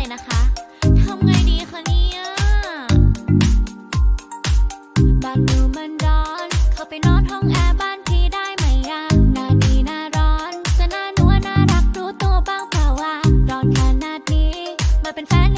เลยนะคะทำไงดีคะเนี่ยบ้านหนูมันร้อน เข้าไปนอนห้องแอร์บ้านพี่ได้ไหมยะหน้านี้หน้าร้อน จะหน้าหนัวน่ารักรู้ตัวบ้างเปล่าว่าร้อนขนาดนี้ มาเป็นแฟน